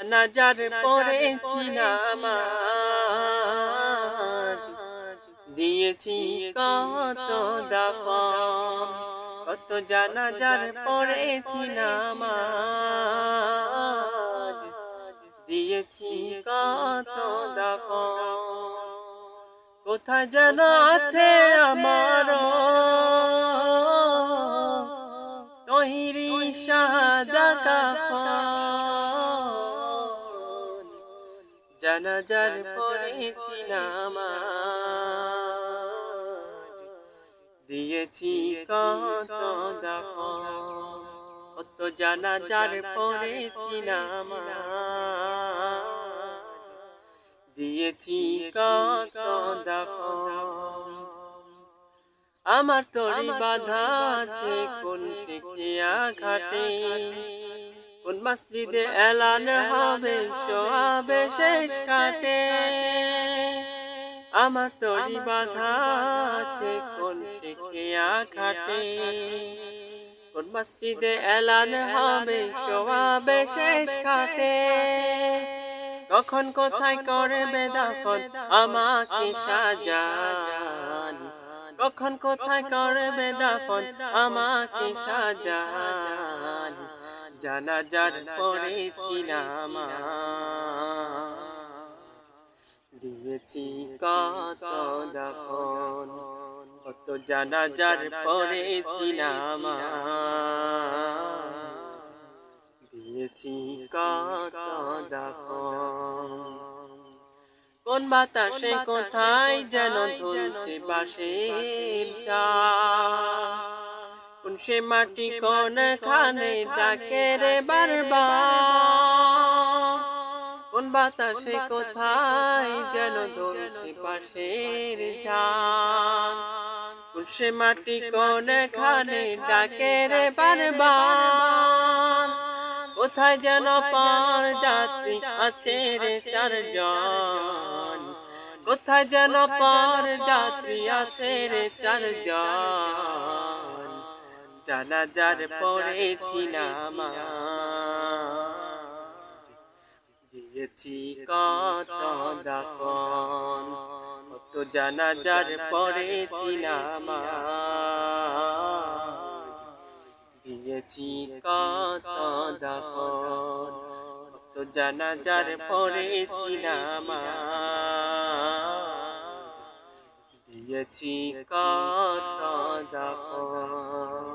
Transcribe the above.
নাজার পড়েছি নামাজ দিয়েছি কত দাফন কত জানাজার পড়েছি নামাজ দিয়েছি কত দাফন কোথায় যেন আছে আমার তৈরি সাদা কাফন জানাজার পড়েছি নামাজ দিয়েছি কত কত জানাজার পড়েছি নামাজ দিয়েছি কত আমার তরি বাধা আছে কোন শিখিয়া ঘাটে কোন মসজিদে এলান হবে সোয়াবে শেষ কাটে। আমার তরি বাধা আছে কোন শিখিয়া ঘাটে কোন মসজিদে এলান হবে সোয়াবে শেষ কাটে। কখন কোথায় করে বেদাফন আমাকে সাজান। কখন কোথায় করে বেদাফন আমাকে সাজান। জানাজার পড়েছিলাম দিয়েছি কত দাফন কত জানাজার পড়েছিলাম দিয়েছি কত দাফন কোন বাতাসে কোথায় যেন ধুলছে বাসের চা সে মাটি কোন খানে ডাকে রে বারবার? কোন বাতাসে কোথায় যেন ধুলছে বাসের চা কোন সে মাটি কোন খানে ডাকে রে বারবার? কোথায় যেন পার যাত্রী আছে রে চারজন? কোথায় যেন পার যাত্রী আছে রে চারজন? জানাজার পড়েছি নামাজ দিয়েছি কত দাফন কত জানাজার পড়েছি নামাজ দিয়েছি কত দাফন কত জানাজার পড়েছি নামাজ দিয়েছি কত দাফন